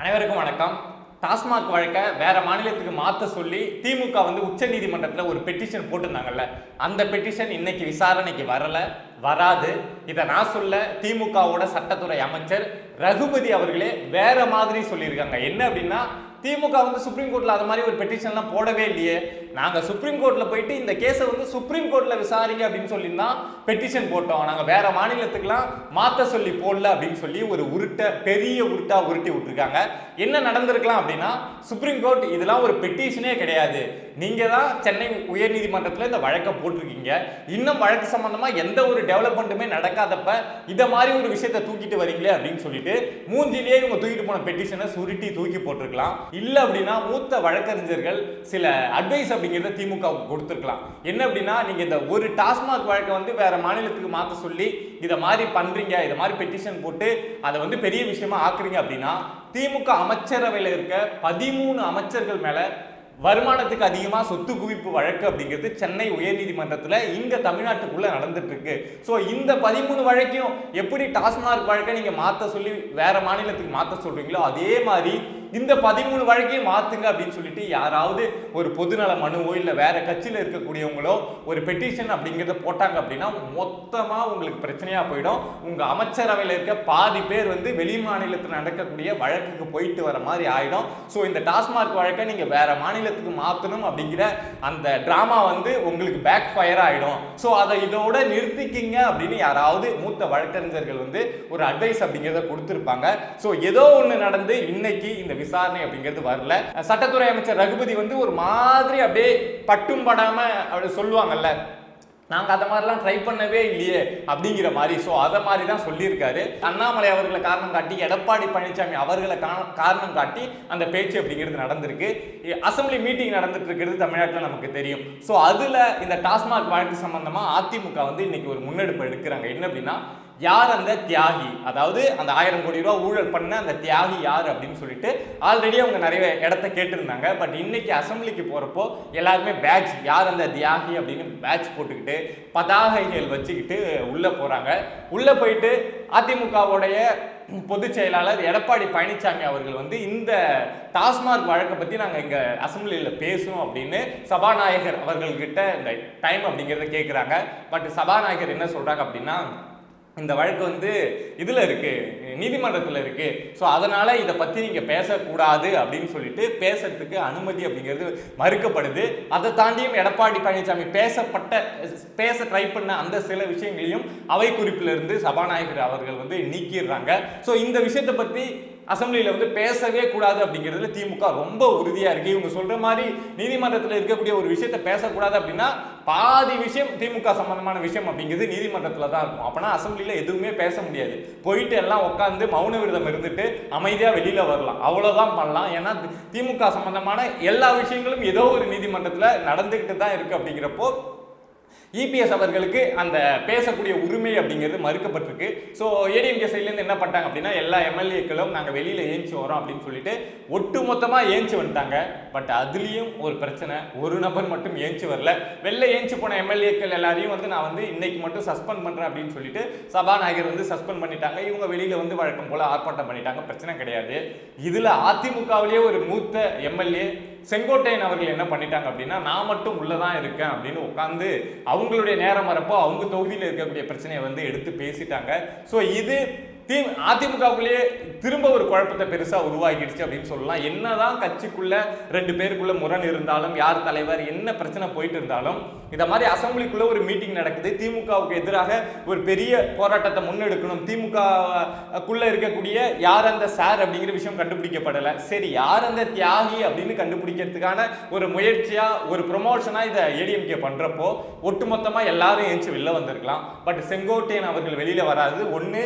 அனைவருக்கும் வணக்கம். டாஸ்மாக் வழக்கை வேற மாநிலத்துக்கு மாற்ற சொல்லி திமுக வந்து உச்ச நீதிமன்றத்தில் ஒரு பெட்டிஷன் போட்டிருந்தாங்கல்ல அந்த பெட்டிஷன் இன்னைக்கு விசாரணைக்கு வரல வராது. இதை நான் சொல்ல திமுகவோட சட்டத்துறை அமைச்சர் ரகுபதி அவர்களே வேற மாதிரி சொல்லியிருக்காங்க. என்ன அப்படின்னா திமுக வந்து சுப்ரீம் கோர்ட்டில் அது மாதிரி ஒரு பெட்டிஷன்லாம் போடவே இல்லையே. நாங்கள் சுப்ரீம் கோர்ட்டில் போயிட்டு இந்த கேஸை வந்து சுப்ரீம் கோர்ட்டில் விசாரிங்க அப்படின்னு சொல்லி தான் பெட்டிஷன் போட்டோம். நாங்கள் வேற மாநிலத்துக்குலாம் மாற்ற சொல்லி போடல அப்படின்னு சொல்லி ஒரு உருட்ட பெரிய உருட்டாக உருட்டி விட்டுருக்காங்க. என்ன நடந்திருக்கலாம் அப்படின்னா சுப்ரீம் கோர்ட் இதெல்லாம் ஒரு பெட்டிஷனே கிடையாது. நீங்கள் தான் சென்னை உயர்நீதிமன்றத்தில் இந்த வழக்கை போட்டிருக்கீங்க. இன்னும் வழக்கு சம்மந்தமாக எந்த ஒரு டெவலப்மெண்ட்டுமே நடக்காதப்ப இதை மாதிரி ஒரு விஷயத்தை தூக்கிட்டு வரீங்களே அப்படின்னு சொல்லிட்டு மூஞ்சிலேயே இவங்க தூக்கிட்டு போன பெட்டிஷனை சுருட்டி தூக்கி போட்டிருக்கலாம். இல்ல அப்படின்னா மூத்த வழக்கறிஞர்கள் சில அட்வைஸ் அப்படிங்கிறத திமுக கொடுத்துருக்கலாம். என்ன அப்படின்னா நீங்க இந்த ஒரு டாஸ்மாக் வழக்கை வந்து வேற மாநிலத்துக்கு மாத்த சொல்லி இதை மாதிரி பண்றீங்க இதை மாதிரி பெட்டிஷன் போட்டு அதை வந்து பெரிய விஷயமா ஆக்குறீங்க அப்படின்னா திமுக அமைச்சரவையில் இருக்க பதிமூணு அமைச்சர்கள் மேல வருமானத்துக்கு அதிகமாக சொத்து குவிப்பு வழக்கு அப்படிங்கிறது சென்னை உயர்நீதிமன்றத்தில் இங்கே தமிழ்நாட்டுக்குள்ளே நடந்துட்டு இருக்கு ஸோ இந்த பதிமூணு வழக்கையும் எப்படி டாஸ்மாக் வழக்கை நீங்கள் மாற்ற சொல்லி வேற மாநிலத்துக்கு மாற்ற சொல்றீங்களோ அதே மாதிரி இந்த பதிமூணு வழக்கையும் மாற்றுங்க அப்படின்னு சொல்லிட்டு யாராவது ஒரு பொதுநல மனுவோ இல்லை வேற கட்சியில் இருக்கக்கூடியவங்களோ ஒரு பெட்டிஷன் அப்படிங்கிறத போட்டாங்க அப்படின்னா மொத்தமாக உங்களுக்கு பிரச்சனையாக போயிடும். உங்கள் அமைச்சரவையில் இருக்க பாதி பேர் வந்து வெளி மாநிலத்தில் நடக்கக்கூடிய வழக்குக்கு போயிட்டு வர மாதிரி ஆயிடும். ஸோ இந்த டாஸ்மாக் வழக்கை நீங்கள் வேற மாநிலத்துக்கு மாற்றணும் அப்படிங்கிற அந்த ட்ராமா வந்து உங்களுக்கு பேக் ஃபயர் ஆகிடும் ஸோ அதை இதோட நிறுத்திக்கிங்க அப்படின்னு யாராவது மூத்த வழக்கறிஞர்கள் வந்து ஒரு அட்வைஸ் அப்படிங்கிறத கொடுத்துருப்பாங்க. ஸோ ஏதோ ஒன்று நடந்து இன்னைக்கு இந்த விசாரணை அப்படிங்கிறது வரல. சட்டத்துறை அமைச்சர் ரகுபதி வந்து ஒரு மாதிரி அப்படியே பட்டும் படாம அப்படி சொல்லுவாங்கல்ல. நாங்கள் அதை மாதிரிலாம் ட்ரை பண்ணவே இல்லையே அப்படிங்கிற மாதிரி. ஸோ அதை மாதிரி தான் சொல்லியிருக்காரு. அண்ணாமலை அவர்களை காரணம் காட்டி எடப்பாடி பழனிசாமி அவர்களை கா- காரணம் காட்டி அந்த பேச்சு அப்படிங்கிறது நடந்திருக்கு. அசம்பிளி மீட்டிங் நடந்துட்டு இருக்கிறது தமிழ்நாட்டில் நமக்கு தெரியும். ஸோ அதில் இந்த டாஸ்மாக் வழக்கு சம்பந்தமாக அதிமுக வந்து இன்னைக்கு ஒரு முன்னெடுப்பு எடுக்கிறாங்க. என்ன அப்படின்னா யார் அந்த தியாகி? அதாவது அந்த ஆயிரம் கோடி ரூபா ஊழல் பண்ண அந்த தியாகி யார் அப்படின்னு சொல்லிட்டு ஆல்ரெடி அவங்க நிறைய இடத்த கேட்டிருந்தாங்க. பட் இன்னைக்கு அசம்பிளிக்கு போகிறப்போ எல்லாருமே பேட்ச் யார் அந்த தியாகி அப்படின்னு பேட்ச் போட்டுக்கிட்டு பதாகைகள் வச்சுக்கிட்டு உள்ளே போகிறாங்க உள்ளே போயிட்டு அதிமுகவுடைய பொதுச் செயலாளர் எடப்பாடி பழனிசாமி அவர்கள் வந்து இந்த டாஸ்மாக் வழக்கை பற்றி நாங்கள் இங்கே அசம்பிளியில் பேசுவோம் அப்படின்னு சபாநாயகர் அவர்கள்கிட்ட இந்த டைம் அப்படிங்கிறத கேட்குறாங்க பட் சபாநாயகர் என்ன சொல்கிறாங்க அப்படின்னா இந்த வழக்கு வந்து இதில் இருக்கு நீதிமன்றத்தில் இருக்கு. ஸோ அதனால் இதை பற்றி நீங்கள் பேசக்கூடாது அப்படின்னு சொல்லிட்டு பேசுறதுக்கு அனுமதி அப்படிங்கிறது மறுக்கப்படுது. அதை தாண்டியும் எடப்பாடி பழனிசாமி பேசப்பட்ட பேச ட்ரை பண்ண அந்த சில விஷயங்களையும் அவை குறிப்பிலிருந்து சபாநாயகர் அவர்கள் வந்து நீக்கிடுறாங்க. ஸோ இந்த விஷயத்தை பற்றி அசம்பிளியில் வந்து பேசவே கூடாது அப்படிங்கிறதுல திமுக ரொம்ப உறுதியாக இருக்குது இவங்க சொல்கிற மாதிரி நீதிமன்றத்தில் இருக்கக்கூடிய ஒரு விஷயத்தை பேசக்கூடாது அப்படின்னா பாதி விஷயம் திமுக சம்பந்தமான விஷயம் அப்படிங்கிறது நீதிமன்றத்தில் தான் இருக்கும். அப்போனா அசம்பிளியில் எதுவுமே பேச முடியாது. போயிட்டு எல்லாம் உட்காந்து மௌன விரதம் இருந்துட்டு அமைதியாக வெளியில் வரலாம். அவ்வளோதான் பண்ணலாம். ஏன்னா திமுக சம்பந்தமான எல்லா விஷயங்களும் ஏதோ ஒரு நீதிமன்றத்தில் நடந்துக்கிட்டு தான் இருக்குது அப்படிங்கிறப்போ இபிஎஸ் அவர்களுக்கு அந்த பேசக்கூடிய உரிமை அப்படிங்கிறது மறுக்கப்பட்டிருக்கு. ஸோ ஏடிஎம்கே சைட்லேருந்து என்ன பண்ணிட்டாங்க அப்படின்னா எல்லா எம்எல்ஏக்களும் நாங்கள் வெளியில் ஏஞ்சி வரோம் அப்படின்னு சொல்லிட்டு ஒட்டு மொத்தமாக ஏஞ்சி வந்துட்டாங்க. பட் அதுலேயும் ஒரு பிரச்சனை ஒரு நபர் மட்டும் ஏஞ்சி வரல. வெளில ஏஞ்சி போன எம்எல்ஏக்கள் எல்லாரையும் வந்து நான் வந்து இன்னைக்கு மட்டும் சஸ்பெண்ட் பண்ணுறேன் அப்படின்னு சொல்லிட்டு சபாநாயகர் வந்து சஸ்பெண்ட் பண்ணிட்டாங்க. இவங்க வெளியில் வந்து வழக்கம் போல் ஆர்ப்பாட்டம் பண்ணிட்டாங்க. பிரச்சனை கிடையாது. இதில் அதிமுகவிலேயே ஒரு மூத்த எம்எல்ஏ செங்கோட்டையன் அவர்கள் என்ன பண்ணிட்டாங்க அப்படின்னா நான் மட்டும் உள்ளே தான் இருக்கேன் அப்படின்னு உட்காந்து அவங்களுடைய நேரம் வரப்போ அவங்க தொகுதியில் இருக்கக்கூடிய பிரச்சனையை வந்து எடுத்து பேசிட்டாங்க. ஸோ இது தி அதிமுகவுக்குள்ளேயே திரும்ப ஒரு குழப்பத்தை பெருசாக உருவாக்கிடுச்சு அப்படின்னு சொல்லலாம். என்னதான் கட்சிக்குள்ள ரெண்டு பேருக்குள்ள முரண் இருந்தாலும் யார் தலைவர் என்ன பிரச்சனை போயிட்டு இருந்தாலும் இந்த மாதிரி அசம்பிளிக்குள்ள ஒரு மீட்டிங் நடக்குது. திமுகவுக்கு எதிராக ஒரு பெரிய போராட்டத்தை முன்னெடுக்கணும். திமுகக்குள்ள இருக்கக்கூடிய யார் அந்த சார் அப்படிங்கிற விஷயம் கண்டுபிடிக்கப்படலை. சரி யார் அந்த தியாகி அப்படின்னு கண்டுபிடிக்கிறதுக்கான ஒரு முயற்சியா ஒரு ப்ரொமோஷனா இதை ஏடிஎம்கே பண்றப்போ ஒட்டுமொத்தமா எல்லாரும் ஏஞ்சி வெளில வந்திருக்கலாம். பட் செங்கோட்டையன் அவர்கள் வெளியில வராது. ஒன்று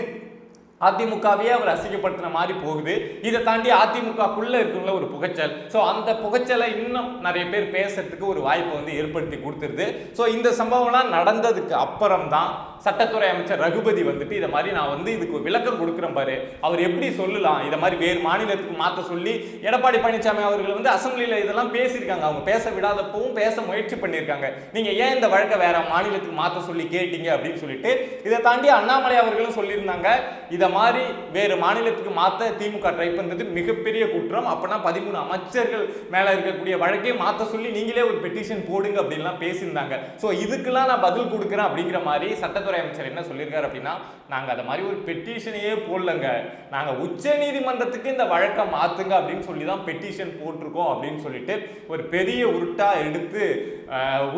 அதிமுகவே அவர் அசிங்கப்படுத்தின மாதிரி போகுது. இதை தாண்டி அதிமுகக்குள்ளே இருக்குள்ள ஒரு புகைச்சல். ஸோ அந்த புகைச்சலை இன்னும் நிறைய பேர் பேசுறதுக்கு ஒரு வாய்ப்பை வந்து ஏற்படுத்தி கொடுத்துருது. ஸோ இந்த சம்பவம்லாம் நடந்ததுக்கு அப்புறம் தான் சட்டத்துறை அமைச்சர் ரகுபதி வந்துட்டு இதை மாதிரி நான் வந்து இதுக்கு விளக்கம் கொடுக்குறேன் பாரு. அவர் எப்படி சொல்லலாம்? இதை மாதிரி வேறு மாநிலத்துக்கு மாற்ற சொல்லி எடப்பாடி பழனிசாமி அவர்கள் வந்து அசம்பிளியில் இதெல்லாம் பேசியிருக்காங்க. அவங்க பேச விடாதப்பவும் பேச முயற்சி பண்ணியிருக்காங்க. நீங்கள் ஏன் இந்த வழக்கை வேற மாநிலத்துக்கு மாற்ற சொல்லி கேட்டீங்க அப்படின்னு சொல்லிட்டு இதை தாண்டி அண்ணாமலை அவர்களும் சொல்லியிருந்தாங்க. இதை இதை மாதிரி வேறு மாநிலத்துக்கு மாற்ற திமுக ட்ரை பண்ணுறது மிகப்பெரிய குற்றம். அப்போனா பதிமூணு அமைச்சர்கள் மேலே இருக்கக்கூடிய வழக்கை மாற்ற சொல்லி நீங்களே ஒரு பெட்டிஷன் போடுங்க அப்படின்லாம் பேசியிருந்தாங்க. ஸோ இதுக்கெல்லாம் நான் பதில் கொடுக்குறேன் அப்படிங்கிற மாதிரி சட்டத்துறை அமைச்சர் என்ன சொல்லியிருக்காரு அப்படின்னா நாங்கள் அதை மாதிரி ஒரு பெட்டிஷனையே போடலங்க. நாங்கள் உச்ச நீதிமன்றத்துக்கு இந்த வழக்கை மாற்றுங்க அப்படின்னு சொல்லி தான் பெட்டிஷன் போட்டிருக்கோம் அப்படின்னு சொல்லிட்டு ஒரு பெரிய உருட்டாக எடுத்து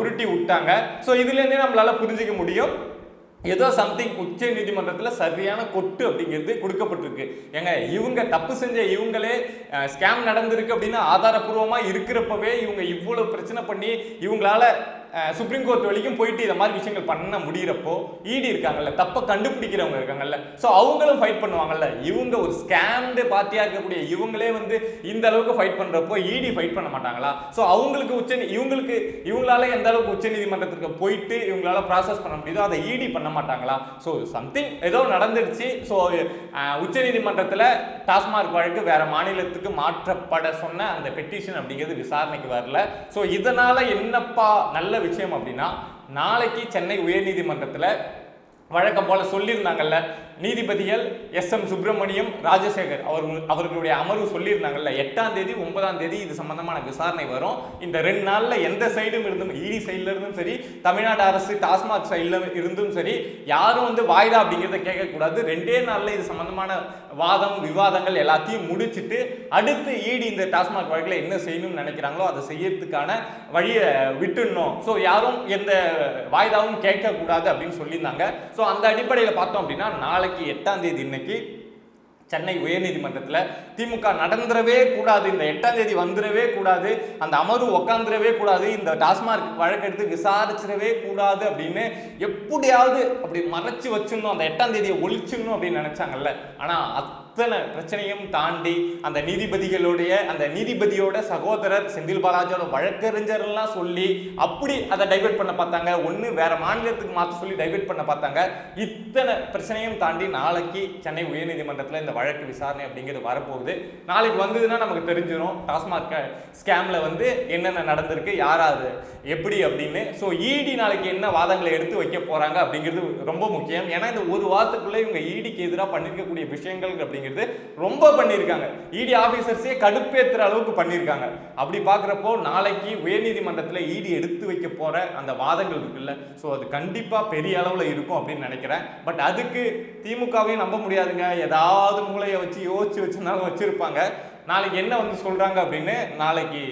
உருட்டி விட்டாங்க. ஸோ இதுலேருந்தே நம்மளால புரிஞ்சிக்க முடியும். ஏதோ சம்திங் உச்ச நீதிமன்றத்தில் சரியான கொட்டு அப்படிங்கிறது கொடுக்கப்பட்டிருக்கு. ஏங்க இவங்க தப்பு செஞ்ச இவங்களே ஸ்கேம் நடந்திருக்கு அப்படின்னு ஆதாரப்பூர்வமாக இருக்கிறப்பவே இவங்க இவ்வளோ பிரச்சனை பண்ணி இவங்களால சுப்ரீம் கோர்ட் வரைக்கும் போயிட்டு இதை மாதிரி விஷயங்கள் பண்ண முடியிறப்போ இடி இருக்காங்கல்ல தப்பை கண்டுபிடிக்கிறவங்க இருக்காங்கல்ல ஸோ அவங்களும் ஃபைட் பண்ணுவாங்கல்ல. இவங்க ஒரு ஸ்கேம்டு பார்ட்டியாக இருக்கக்கூடிய இவங்களே வந்து இந்த அளவுக்கு ஃபைட் பண்ணுறப்போ இடி ஃபைட் பண்ண மாட்டாங்களா? ஸோ அவங்களுக்கு உச்ச இவங்களுக்கு இவங்களால எந்த அளவுக்கு உச்ச நீதிமன்றத்திற்கு போயிட்டு இவங்களால ப்ராசஸ் பண்ண முடியுதோ அதை இடி பண்ண மாட்டாங்களா? ஸோ சம்திங் ஏதோ நடந்துடுச்சு. ஸோ உச்ச நீதிமன்றத்தில் டாஸ்மார்க் வழக்கு வேற மாநிலத்துக்கு மாற்றப்பட சொன்ன அந்த பெட்டிஷன் அப்படிங்கிறது விசாரணைக்கு வரல. ஸோ இதனால என்னப்பா நல்ல விஷயம் அப்படின்னா நாளைக்கு சென்னை உயர்நீதிமன்றத்தில் வழக்கம் போல சொல்லியிருந்தாங்கல்ல நீதிபதிகள் எஸ் எம் சுப்பிரமணியம் ராஜசேகர் அவர்கள் அவர்களுடைய அமர்வு சொல்லியிருந்தாங்கல்ல எட்டாம் தேதி ஒன்பதாம் தேதி இது சம்பந்தமான விசாரணை வரும். இந்த ரெண்டு நாளில் எந்த சைடும் இருந்தும் இடி சைடில் இருந்தும் சரி தமிழ்நாடு அரசு டாஸ்மாக் சைடில் இருந்தும் சரி யாரும் வந்து வாய்தா அப்படிங்கிறத கேட்கக்கூடாது. ரெண்டே நாளில் இது சம்பந்தமான வாதம் விவாதங்கள் எல்லாத்தையும் முடிச்சுட்டு அடுத்து ஈடி இந்த டாஸ்மாக் வழக்கில் என்ன செய்யணும்னு நினைக்கிறாங்களோ அதை செய்யறதுக்கான வழியை விட்டுடணும். ஸோ யாரும் எந்த வாய்தாவும் கேட்கக்கூடாது அப்படின்னு சொல்லியிருந்தாங்க. ஸோ அந்த அடிப்படையில் பார்த்தோம் அப்படின்னா நாளைக்கு எட்டாம் தேதி இன்னைக்கு சென்னை உயர்நீதிமன்றத்தில் திமுக நடந்துடவே கூடாது இந்த எட்டாம் தேதி வந்துடவே கூடாது அந்த அமர்வு உக்காந்துடவே கூடாது இந்த டாஸ்மார்க் வழக்கெடுத்து விசாரிச்சிடவே கூடாது அப்படின்னு எப்படியாவது அப்படி மறைச்சு வச்சிடணும் அந்த எட்டாம் தேதியை ஒழிச்சிடணும் அப்படின்னு நினைச்சாங்கல்ல. ஆனால் அத்தனை பிரச்சனையும் தாண்டி அந்த நீதிபதிகளுடைய அந்த நீதிபதியோட சகோதரர் செந்தில் பாலாஜியோட வழக்கறிஞர்லாம் சொல்லி அப்படி அதை டைவர்ட் பண்ண பார்த்தாங்க. ஒன்று வேற மாநிலத்துக்கு மாற்ற சொல்லி டைவர்ட் பண்ண பார்த்தாங்க. இத்தனை பிரச்சனையும் தாண்டி நாளைக்கு சென்னை உயர்நீதிமன்றத்தில் இந்த வழக்கு விசாரணை அப்படிங்கிறது வரப்போகுது. நாளைக்கு வந்ததுன்னா நமக்கு தெரிஞ்சிடும் டாஸ்மாக் ஸ்கேமில் வந்து என்னென்ன நடந்திருக்கு யாராவது எப்படி அப்படின்னு. ஸோ இடி நாளைக்கு என்ன வாதங்களை எடுத்து வைக்க போகிறாங்க அப்படிங்கிறது ரொம்ப முக்கியம். ஏன்னா இந்த ஒரு வாரத்துக்குள்ளே இவங்க இடிக்கு எதிராக பண்ணியிருக்கக்கூடிய விஷயங்கள் அப்படிங்கிறது ரொம்ப பண்ணியிருக்காங்க. இடி ஆஃபீஸர்ஸே கடுப்பேற்றுற அளவுக்கு பண்ணியிருக்காங்க. அப்படி பார்க்குறப்போ நாளைக்கு உயர்நீதிமன்றத்தில் இடி எடுத்து வைக்க போகிற அந்த வாதங்கள் இருக்குல்ல. ஸோ அது கண்டிப்பாக பெரிய அளவில் இருக்கும் அப்படின்னு நினைக்கிறேன். பட் அதுக்கு திமுகவையும் நம்ப முடியாதுங்க. ஏதாவது மூளையை வச்சு யோசிச்சு வச்சிருந்தாலும் வச்சுருப்பாங்க. நாளைக்கு என்ன வந்து சொல்கிறாங்க அப்படின்னு நாளைக்கு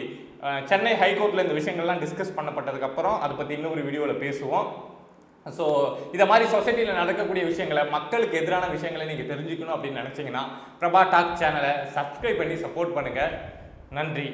சென்னை ஹைகோர்ட்டில் இந்த விஷயங்கள்லாம் டிஸ்கஸ் பண்ணப்பட்டதுக்கப்புறம் அதை பற்றி இன்னொரு வீடியோவில் பேசுவோம். ஸோ இதை மாதிரி சொசைட்டியில் நடக்கக்கூடிய விஷயங்களை மக்களுக்கு எதிரான விஷயங்களை நீங்கள் தெரிஞ்சுக்கணும் அப்படின்னு நினச்சிங்கன்னா பிரபா டாக் சேனலை சப்ஸ்கிரைப் பண்ணி சப்போர்ட் பண்ணுங்கள் நன்றி.